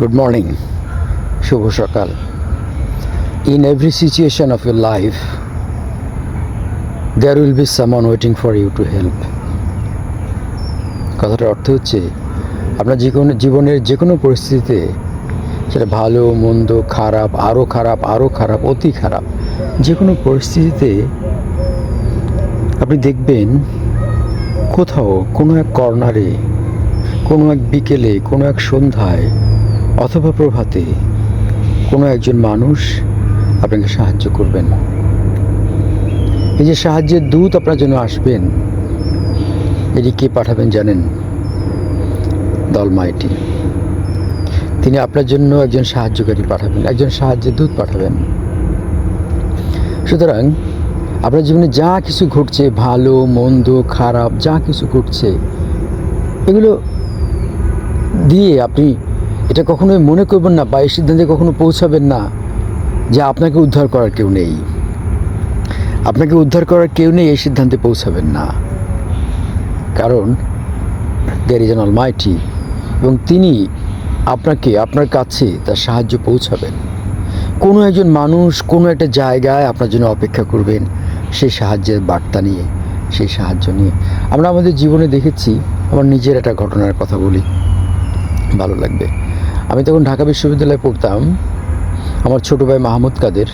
Good morning শুভ সকাল. In every situation of your life there will be someone waiting for you to help কথাটার অর্থ হচ্ছে, আপনার যে কোনো জীবনের যে কোনো পরিস্থিতিতে সেটা ভালো, মন্দ, খারাপ আরও খারাপ আরও খারাপ, অতি খারাপ, যে কোনো পরিস্থিতিতে আপনি দেখবেন কোথাও কোনো এক কর্নারে, কোনো এক বিকেলে, কোনো এক সন্ধ্যায় অথবা প্রভাতে কোনো একজন মানুষ আপনাকে সাহায্য করবেন। এই যে সাহায্যের দূত আপনার জন্য আসবেন, এটি কে পাঠাবেন জানেন? দলমাইটি তিনি আপনার জন্য একজন সাহায্যকারী পাঠাবেন, একজন সাহায্যের দূত পাঠাবেন। সুতরাং আপনার জীবনে যা কিছু ঘটছে, ভালো, মন্দ, খারাপ, যা কিছু ঘটছে, এগুলো দিয়ে আপনি এটা কখনোই মনে করবেন না বা এই সিদ্ধান্তে কখনো পৌঁছাবেন না যে আপনাকে উদ্ধার করার কেউ নেই। আপনাকে উদ্ধার করার কেউ নেই, এই সিদ্ধান্তে পৌঁছাবেন না। কারণ দেয়ার ইজ অ্যান অলমাইটি এবং তিনি আপনাকে, আপনার কাছে তার সাহায্য পৌঁছাবেন। কোনো একজন মানুষ কোনো একটা জায়গায় আপনার জন্য অপেক্ষা করবেন সেই সাহায্যের বার্তা নিয়ে, সেই সাহায্য নিয়ে। আমরা আমাদের জীবনে দেখেছি, আমার নিজের একটা ঘটনার কথা বলি। ভালো লাগবে। আমি তখন ঢাকা বিশ্ববিদ্যালয়ে পড়তাম। আমার ছোটো ভাই মাহমুদ কাদের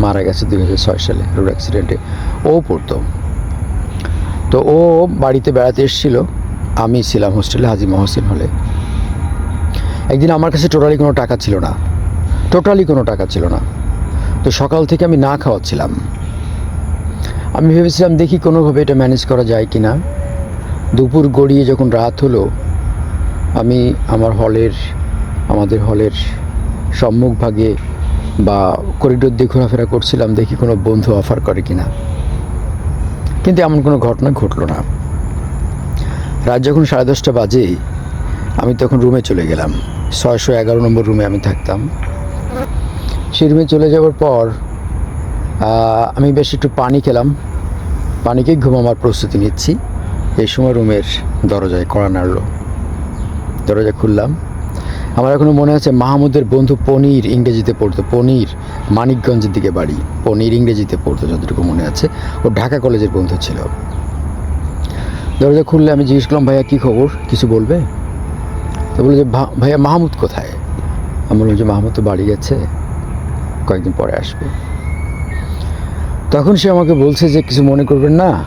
মারা গেছে দুই হাজার ছয় সালে রোড অ্যাক্সিডেন্টে ও পড়তো। তো ও বাড়িতে বেড়াতে এসেছিল। আমি ছিলাম হোস্টেলে হাজি মহসিন হলে। একদিন আমার কাছে টোটালি কোনো টাকা ছিল না। টোটালি কোনো টাকা ছিল না। তো সকাল থেকে আমি না খাওয়াচ্ছিলাম। আমি ভেবেছিলাম, দেখি কোনোভাবে এটা ম্যানেজ করা যায় কি না দুপুর গড়িয়ে যখন রাত হলো, আমি আমার হলের আমাদের হলের সম্মুখভাগে বা করিডোর দিয়ে ঘোরাফেরা করছিলাম, দেখি কোনো বন্ধু অফার করে কিনা। কিন্তু এমন কোনো ঘটনা ঘটলো না। রাত যখন সাড়ে দশটা বাজে আমি তখন রুমে চলে গেলাম। ছয়শো এগারো নম্বর রুমে আমি থাকতাম। সেই রুমে চলে যাওয়ার পর আমি বেশ একটু পানি খেলাম। পানিকে ঘুমাবার প্রস্তুতি নিচ্ছি। এই সময় রুমের দরজায় কড়া নাড়ল। দরজা খুললাম। আমার এখনও মনে আছে মাহমুদের বন্ধু পনির ইংরেজিতে পড়তো, পনির মানিকগঞ্জের দিকে বাড়ি, পনির ইংরেজিতে পড়তো যতটুকু মনে আছে। ও ঢাকা কলেজের বন্ধু ছিল। দরজা খুললে আমি জিজ্ঞেস করলাম, ভাইয়া, কী খবর? কিছু বলবে? তো বলে যে ভাইয়া, মাহমুদ কোথায়? আমি বললাম যে, মাহমুদ তো বাড়ি গেছে, কয়েকদিন পরে আসবে। তখন সে আমাকে বলছে যে, কিছু মনে করবেন না,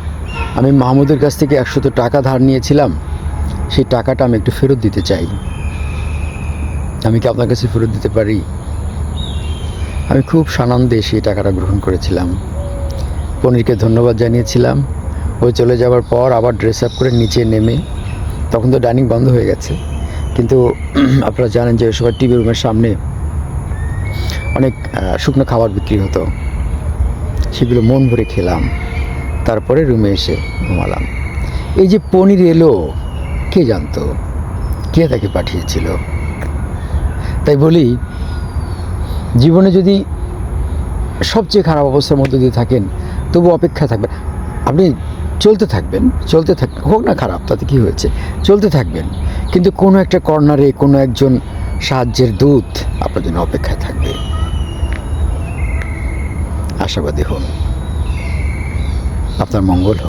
আমি মাহমুদের কাছ থেকে একশত টাকা ধার নিয়েছিলাম, সেই টাকাটা আমি একটু ফেরত দিতে চাই। আমি কি আপনার কাছে ফেরত দিতে পারি? আমি খুব সানন্দে সেই টাকাটা গ্রহণ করেছিলাম। পনিরকে ধন্যবাদ জানিয়েছিলাম। ওই চলে যাওয়ার পর আবার ড্রেস আপ করে নিচে নেমে, তখন তো ডাইনিং বন্ধ হয়ে গেছে। কিন্তু আপনারা জানেন যে ওই সময় টিভি রুমের সামনে অনেক শুকনো খাবার বিক্রি হতো। সেগুলো মন ভরে খেলাম। তারপরে রুমে এসে ঘুমালাম। এই যে পনির এলো, কে জানতো? কে তাকে পাঠিয়েছিল? তাই বলি, জীবনে যদি সবচেয়ে খারাপ অবস্থার মধ্যে দিয়ে থাকেন তবু অপেক্ষা থাকবেন। আপনি চলতে থাকবেন, চলতে থাক, হোক না খারাপ, তাতে কি হয়েছে? চলতে থাকবেন। কিন্তু কোনো একটা কর্নারে কোনো একজন সাহায্যের দূত আপনার জন্য অপেক্ষায় থাকবে। আশাবাদী হন। আপনার মঙ্গল